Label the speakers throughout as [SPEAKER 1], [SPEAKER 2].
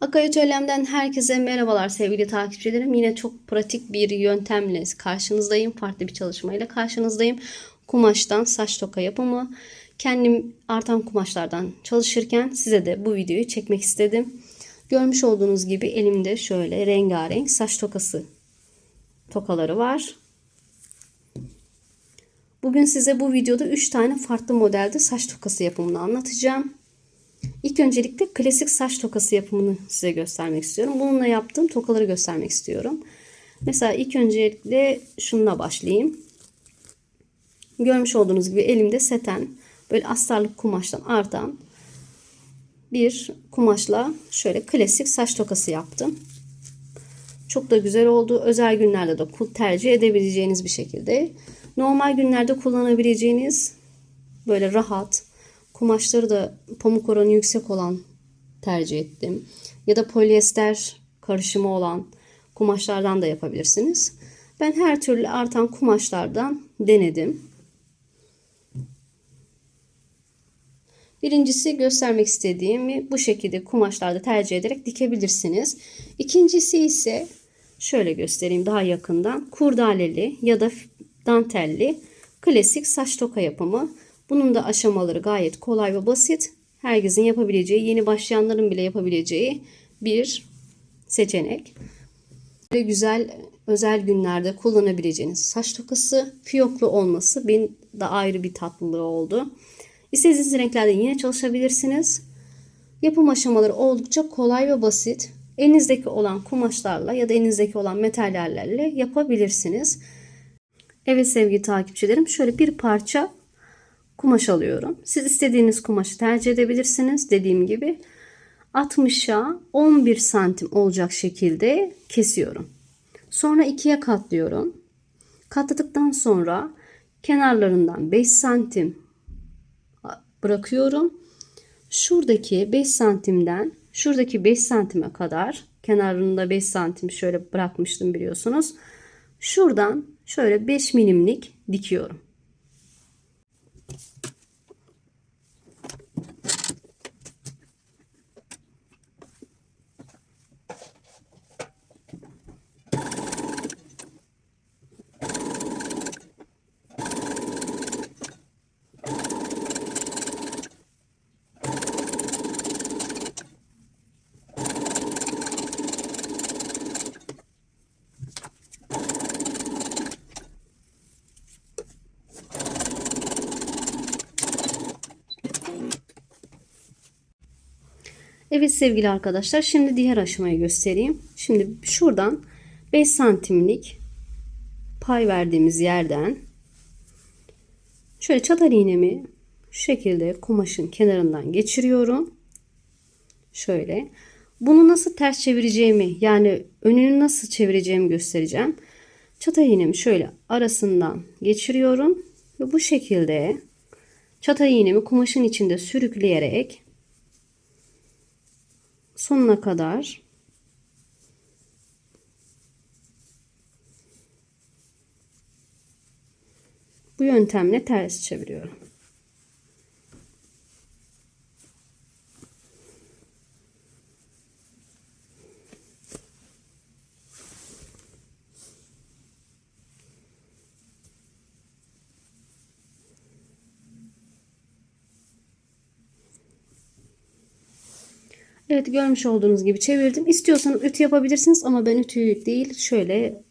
[SPEAKER 1] Akay Atölyem'den herkese merhabalar sevgili takipçilerim. Yine çok pratik bir yöntemle karşınızdayım. Farklı bir çalışmayla karşınızdayım. Kumaştan saç toka yapımı. Kendim artan kumaşlardan çalışırken size de bu videoyu çekmek istedim. Görmüş olduğunuz gibi elimde şöyle rengarenk saç tokası tokaları var. Bugün size bu videoda 3 tane farklı modelde saç tokası yapımını anlatacağım. İlk öncelikle klasik saç tokası yapımını size göstermek istiyorum. Bununla yaptığım tokaları göstermek istiyorum. Mesela ilk öncelikle şununla başlayayım. Görmüş olduğunuz gibi elimde seten böyle astarlık kumaştan artan bir kumaşla şöyle klasik saç tokası yaptım. Çok da güzel oldu. Özel günlerde de tercih edebileceğiniz bir şekilde. Normal günlerde kullanabileceğiniz böyle rahat kumaşları da pamuk oranı yüksek olan tercih ettim. Ya da polyester karışımı olan kumaşlardan da yapabilirsiniz. Ben her türlü artan kumaşlardan denedim. Birincisi göstermek istediğimi bu şekilde kumaşlarda tercih ederek dikebilirsiniz. İkincisi ise şöyle göstereyim daha yakından. Kurdaleli ya da dantelli klasik saç toka yapımı. Bunun da aşamaları gayet kolay ve basit. Herkesin yapabileceği, yeni başlayanların bile yapabileceği bir seçenek. Ve güzel özel günlerde kullanabileceğiniz saç tokası fiyoklu olması benim de ayrı bir tatlılığı oldu. İstediğiniz renklerde yine çalışabilirsiniz. Yapım aşamaları oldukça kolay ve basit. Elinizdeki olan kumaşlarla ya da elinizdeki olan materyallerle yapabilirsiniz. Evet sevgili takipçilerim şöyle bir parça kumaş alıyorum. Siz istediğiniz kumaşı tercih edebilirsiniz. Dediğim gibi 60'a 11 santim olacak şekilde kesiyorum. Sonra ikiye katlıyorum. Katladıktan sonra kenarlarından 5 santim bırakıyorum. Şuradaki 5 santimden şuradaki 5 santime kadar kenarında 5 santim şöyle bırakmıştım biliyorsunuz. Şuradan şöyle 5 milimlik dikiyorum. Evet sevgili arkadaşlar şimdi diğer aşamayı göstereyim. Şimdi şuradan 5 santimlik pay verdiğimiz yerden şöyle çatal iğnemi şu şekilde kumaşın kenarından geçiriyorum. Şöyle. Bunu nasıl ters çevireceğimi yani önünü nasıl çevireceğimi göstereceğim. Çatal iğnemi şöyle arasından geçiriyorum ve bu şekilde çatal iğnemi kumaşın içinde sürükleyerek sonuna kadar bu yöntemle ters çeviriyorum. Evet görmüş olduğunuz gibi çevirdim. İstiyorsanız ütü yapabilirsiniz ama ben ütüyü değil şöyle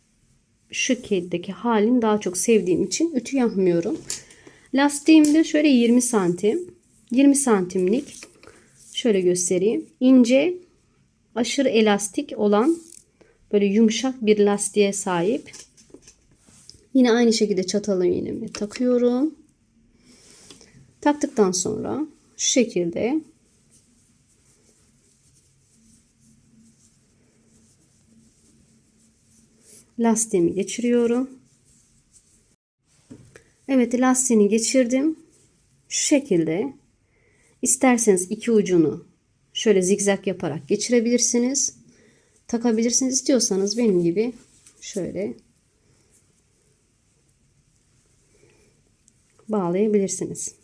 [SPEAKER 1] şu şekildeki halini daha çok sevdiğim için ütü yapmıyorum. Lastiğim de şöyle 20 santim. 20 santimlik. Şöyle göstereyim. İnce aşırı elastik olan böyle yumuşak bir lastiğe sahip. Yine aynı şekilde çatalı iğnemi takıyorum. Taktıktan sonra şu şekilde lastiğimi geçiriyorum. Evet lastiğini geçirdim. Şu şekilde isterseniz iki ucunu şöyle zigzag yaparak geçirebilirsiniz. Takabilirsiniz istiyorsanız benim gibi şöyle bağlayabilirsiniz.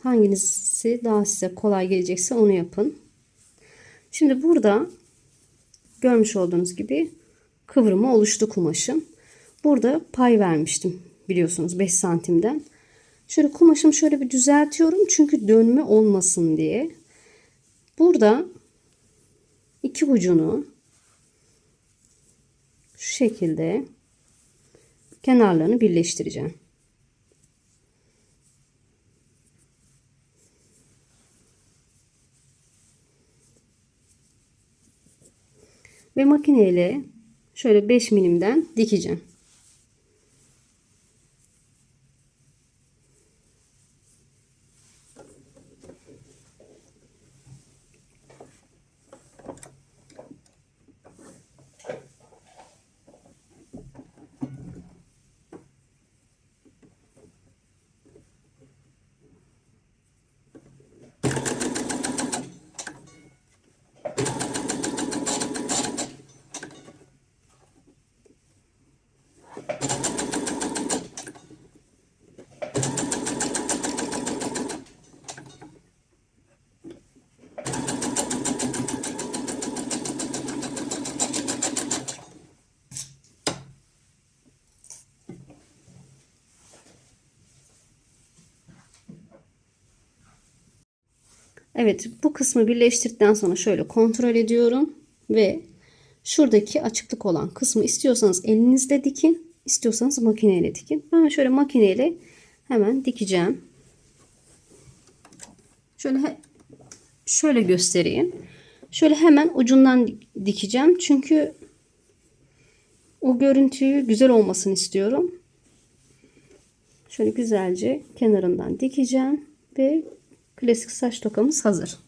[SPEAKER 1] Hangisi daha size kolay gelecekse onu yapın. Şimdi burada görmüş olduğunuz gibi kıvrımı oluştu kumaşım. Burada pay vermiştim biliyorsunuz 5 santimden. Şöyle kumaşımı şöyle bir düzeltiyorum çünkü dönme olmasın diye. Burada iki ucunu şu şekilde kenarlarını birleştireceğim. Ve makineyle şöyle 5 milimden dikeceğim. Evet bu kısmı birleştirdikten sonra şöyle kontrol ediyorum ve şuradaki açıklık olan kısmı istiyorsanız elinizle dikin istiyorsanız makineyle dikin. Ben şöyle makineyle hemen dikeceğim. Şöyle şöyle göstereyim. Şöyle hemen ucundan dikeceğim. Çünkü o görüntüyü güzel olmasını istiyorum. Şöyle güzelce kenarından dikeceğim ve klasik saç tokamız hazır.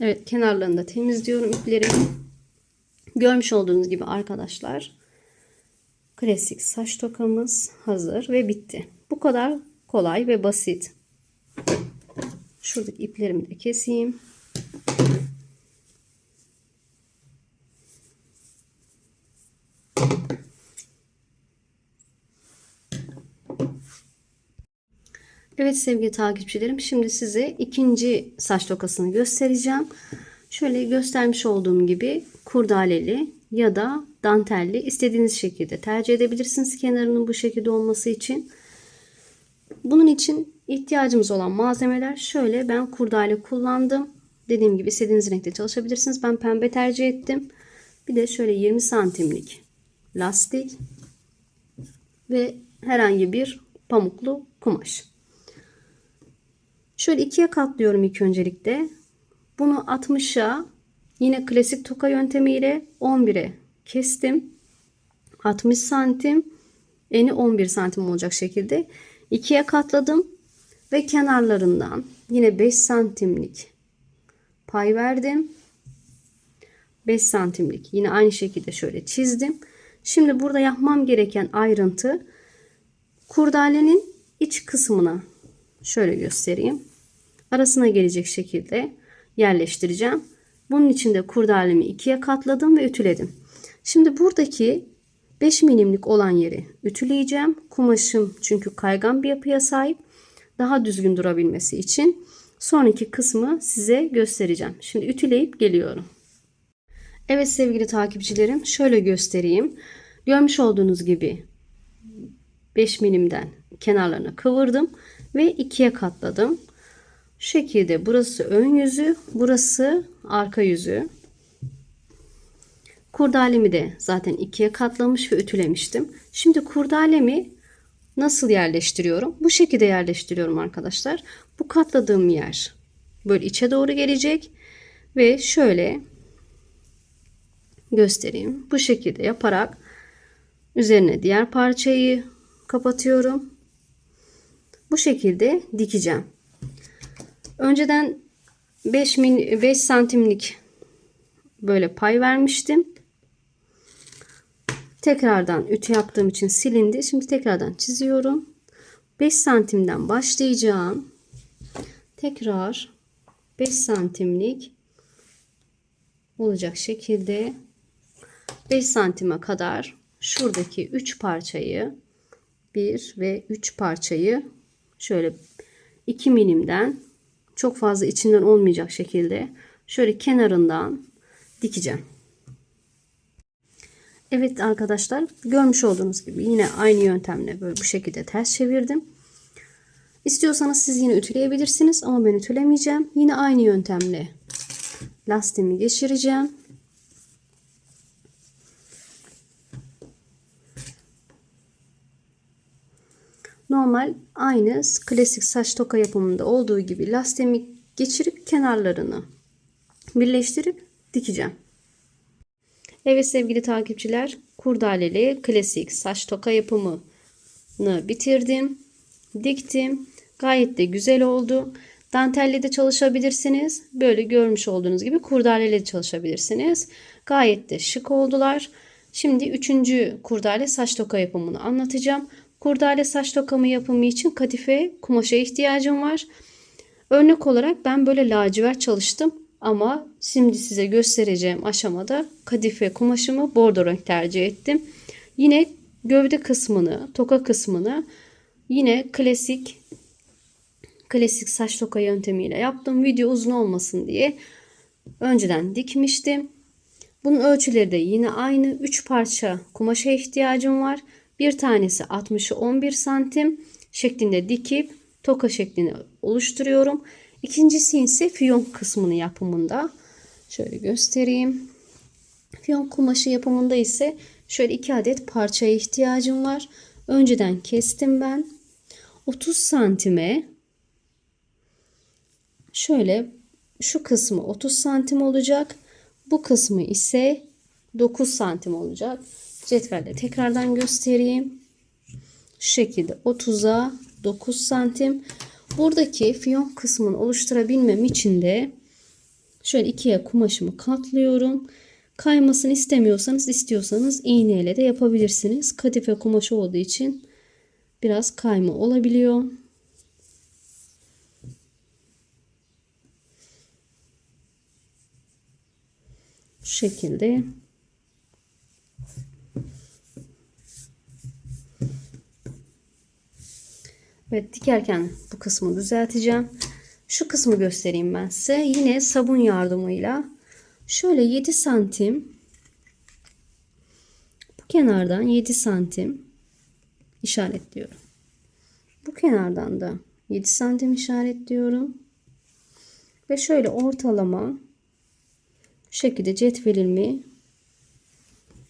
[SPEAKER 1] Evet kenarlarını da temizliyorum iplerimi. Görmüş olduğunuz gibi arkadaşlar klasik saç tokamız hazır ve bitti. Bu kadar kolay ve basit. Şuradaki iplerimi de keseyim. Evet sevgili takipçilerim şimdi size ikinci saç tokasını göstereceğim. Şöyle göstermiş olduğum gibi kurdaleli ya da dantelli istediğiniz şekilde tercih edebilirsiniz kenarının bu şekilde olması için. Bunun için ihtiyacımız olan malzemeler şöyle ben kurdale kullandım. Dediğim gibi istediğiniz renkte çalışabilirsiniz. Ben pembe tercih ettim. Bir de şöyle 20 santimlik lastik ve herhangi bir pamuklu kumaş. Şöyle ikiye katlıyorum ilk öncelikle. Bunu 60'a yine klasik toka yöntemiyle 11'e kestim. 60 santim eni 11 santim olacak şekilde ikiye katladım ve kenarlarından yine 5 santimlik pay verdim. 5 santimlik yine aynı şekilde şöyle çizdim. Şimdi burada yapmam gereken ayrıntı kurdalenin iç kısmına şöyle göstereyim. Arasına gelecek şekilde yerleştireceğim. Bunun için de kurdalemi ikiye katladım ve ütüledim. Şimdi buradaki 5 milimlik olan yeri ütüleyeceğim. Kumaşım çünkü kaygan bir yapıya sahip. Daha düzgün durabilmesi için sonraki kısmı size göstereceğim. Şimdi ütüleyip geliyorum. Evet sevgili takipçilerim şöyle göstereyim. Görmüş olduğunuz gibi 5 milimden kenarlarını kıvırdım ve ikiye katladım. Şu şekilde burası ön yüzü, burası arka yüzü. Kurdalemi de zaten ikiye katlamış ve ütülemiştim. Şimdi kurdalemi nasıl yerleştiriyorum? Bu şekilde yerleştiriyorum arkadaşlar. Bu katladığım yer böyle içe doğru gelecek ve şöyle göstereyim. Bu şekilde yaparak üzerine diğer parçayı kapatıyorum. Bu şekilde dikeceğim. Önceden 5 min 5 santimlik böyle pay vermiştim. Tekrardan ütü yaptığım için silindi. Şimdi tekrardan çiziyorum. 5 santimden başlayacağım. Tekrar 5 santimlik olacak şekilde 5 santime kadar şuradaki 3 parçayı 1 ve 3 parçayı şöyle 2 milimden çok fazla içinden olmayacak şekilde şöyle kenarından dikeceğim. Evet arkadaşlar görmüş olduğunuz gibi yine aynı yöntemle böyle bu şekilde ters çevirdim. İstiyorsanız siz yine ütüleyebilirsiniz ama ben ütülemeyeceğim. Yine aynı yöntemle lastiğimi geçireceğim. Normal aynı klasik saç toka yapımında olduğu gibi lastiğimi geçirip kenarlarını birleştirip dikeceğim. Evet sevgili takipçiler kurdaleli klasik saç toka yapımını bitirdim. Diktim. Gayet de güzel oldu. Dantelli de çalışabilirsiniz. Böyle görmüş olduğunuz gibi kurdaleli de çalışabilirsiniz. Gayet de şık oldular. Şimdi üçüncü kurdale saç toka yapımını anlatacağım. Kurdale saç tokamı yapımı için kadife kumaşa ihtiyacım var. Örnek olarak ben böyle lacivert çalıştım. Ama şimdi size göstereceğim aşamada kadife kumaşımı bordo renk tercih ettim. Yine gövde kısmını, toka kısmını yine klasik klasik saç toka yöntemiyle yaptım. Video uzun olmasın diye önceden dikmiştim. Bunun ölçüleri de yine aynı. 3 parça kumaşa ihtiyacım var. Bir tanesi 60'ı 11 santim şeklinde dikip toka şeklini oluşturuyorum. İkincisi ise fiyonk kısmını yapımında. Şöyle göstereyim. Fiyonk kumaşı yapımında ise şöyle iki adet parçaya ihtiyacım var. Önceden kestim ben. 30 santime şöyle şu kısmı 30 santim olacak. Bu kısmı ise 9 santim olacak. Cetvelle tekrardan göstereyim. Şu şekilde 30'a 9 santim. Buradaki fiyon kısmını oluşturabilmem için de şöyle ikiye kumaşımı katlıyorum. Kaymasını istemiyorsanız istiyorsanız iğneyle de yapabilirsiniz. Kadife kumaşı olduğu için biraz kayma olabiliyor. Şu şekilde Evet dikerken bu kısmı düzelteceğim. Şu kısmı göstereyim ben size. Yine sabun yardımıyla şöyle 7 santim bu kenardan 7 santim işaretliyorum. Bu kenardan da 7 santim işaretliyorum. Ve şöyle ortalama şekilde cetvelimi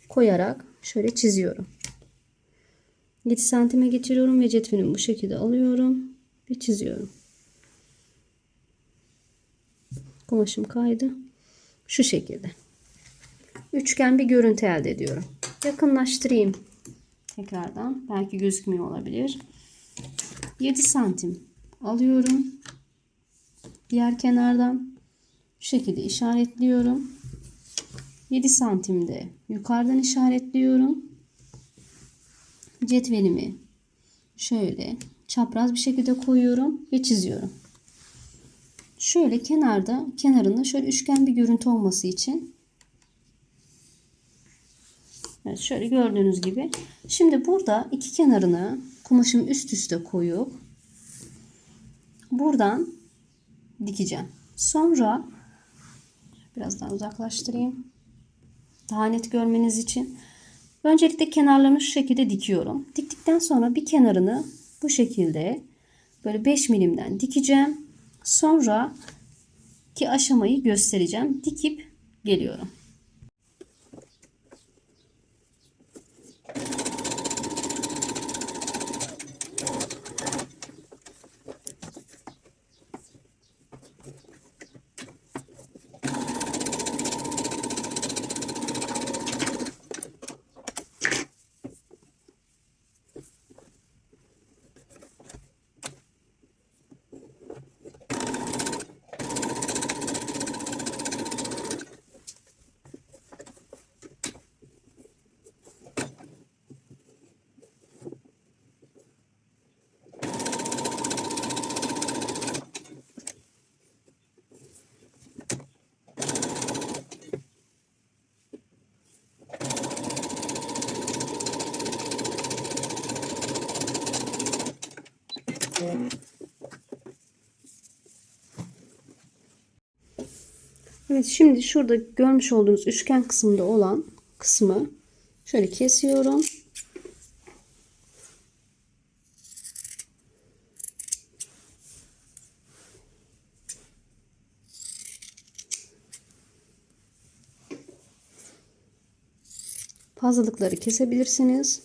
[SPEAKER 1] koyarak şöyle çiziyorum. 7 santime getiriyorum ve cetvelimi bu şekilde alıyorum ve çiziyorum. Kumaşım kaydı. Şu şekilde. Üçgen bir görüntü elde ediyorum. Yakınlaştırayım. Tekrardan. Belki gözükmüyor olabilir. 7 santim alıyorum. Diğer kenardan şu şekilde işaretliyorum. 7 santimde yukarıdan işaretliyorum cetvelimi şöyle çapraz bir şekilde koyuyorum ve çiziyorum. Şöyle kenarda kenarında şöyle üçgen bir görüntü olması için Evet şöyle gördüğünüz gibi. Şimdi burada iki kenarını kumaşımı üst üste koyup buradan dikeceğim. Sonra biraz daha uzaklaştırayım. Daha net görmeniz için Öncelikle kenarlarını şu şekilde dikiyorum. Diktikten sonra bir kenarını bu şekilde böyle 5 milimden dikeceğim. Sonra ki aşamayı göstereceğim. Dikip geliyorum. Evet şimdi şurada görmüş olduğunuz üçgen kısmında olan kısmı şöyle kesiyorum. Fazlalıkları kesebilirsiniz.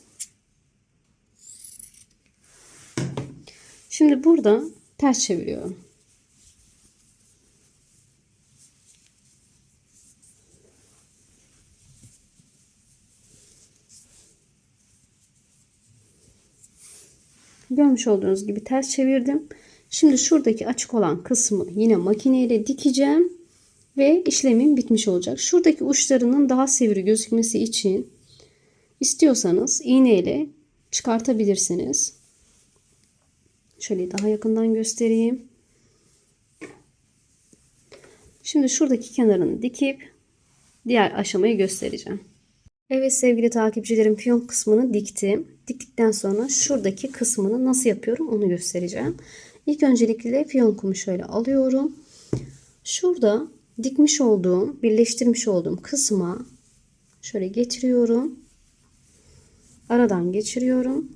[SPEAKER 1] Şimdi burada ters çeviriyorum. Görmüş olduğunuz gibi ters çevirdim. Şimdi şuradaki açık olan kısmı yine makineyle dikeceğim ve işlemim bitmiş olacak. Şuradaki uçlarının daha sivri gözükmesi için istiyorsanız iğneyle çıkartabilirsiniz. Şöyle daha yakından göstereyim. Şimdi şuradaki kenarını dikip diğer aşamayı göstereceğim. Evet sevgili takipçilerim piyon kısmını diktim. Diktikten sonra şuradaki kısmını nasıl yapıyorum onu göstereceğim. İlk öncelikle fiyonkumu şöyle alıyorum. Şurada dikmiş olduğum, birleştirmiş olduğum kısma şöyle getiriyorum. Aradan geçiriyorum.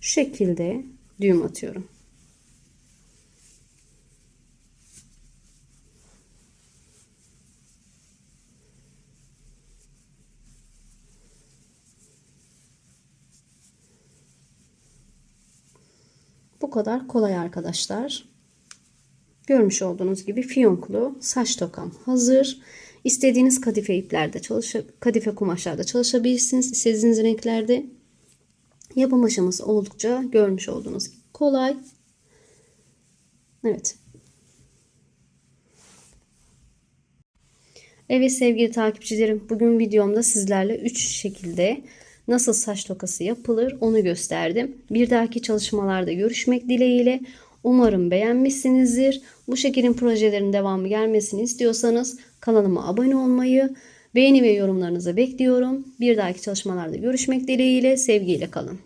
[SPEAKER 1] Şu şekilde düğüm atıyorum. Bu kadar kolay arkadaşlar. Görmüş olduğunuz gibi fiyonklu saç tokam hazır. İstediğiniz kadife iplerde çalış kadife kumaşlarda çalışabilirsiniz. İstediğiniz renklerde. Yapım aşaması oldukça görmüş olduğunuz gibi kolay. Evet. Evet sevgili takipçilerim bugün videomda sizlerle 3 şekilde nasıl saç tokası yapılır onu gösterdim. Bir dahaki çalışmalarda görüşmek dileğiyle. Umarım beğenmişsinizdir. Bu şekilin projelerin devamı gelmesini istiyorsanız kanalıma abone olmayı, beğeni ve yorumlarınızı bekliyorum. Bir dahaki çalışmalarda görüşmek dileğiyle sevgiyle kalın.